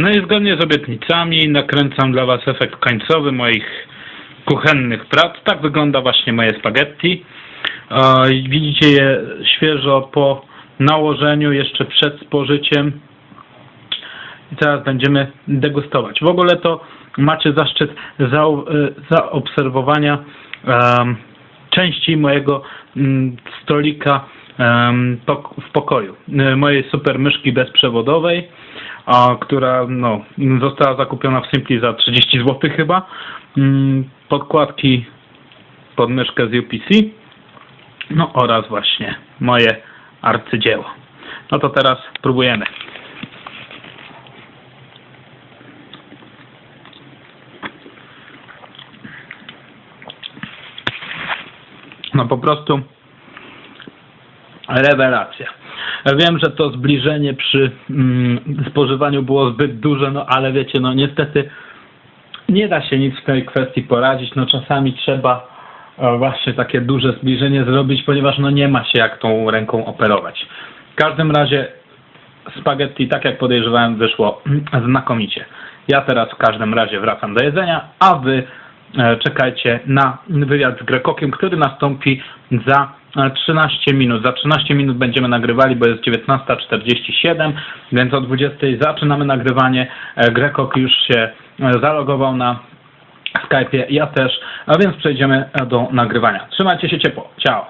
No i zgodnie z obietnicami nakręcam dla Was efekt końcowy moich kuchennych prac. Tak wygląda właśnie moje spaghetti. Widzicie je świeżo po nałożeniu, jeszcze przed spożyciem. I teraz będziemy degustować. W ogóle to macie zaszczyt e, zaobserwowania części mojego mm, stolika w pokoju. E, Mojej super myszki bezprzewodowej, a, która no, została zakupiona w Simpli za 30 zł chyba. Mm, Podkładki pod myszkę z UPC. No oraz właśnie moje arcydzieło. No to teraz próbujemy. No po prostu rewelacja. Wiem, że to zbliżenie przy mm, spożywaniu było zbyt duże, no ale wiecie, no niestety nie da się nic w tej kwestii poradzić. No czasami trzeba e, właśnie takie duże zbliżenie zrobić, ponieważ no nie ma się jak tą ręką operować. W każdym razie spaghetti, tak jak podejrzewałem, wyszło znakomicie. Ja teraz w każdym razie wracam do jedzenia, a wy e, czekajcie na wywiad z Grekokiem, który nastąpi za 13 minut. Za 13 minut będziemy nagrywali, bo jest 19.47, więc o 20.00 zaczynamy nagrywanie. E, Grekok już się e, zalogował na Skype'ie, ja też, a więc przejdziemy do nagrywania. Trzymajcie się ciepło. Ciao.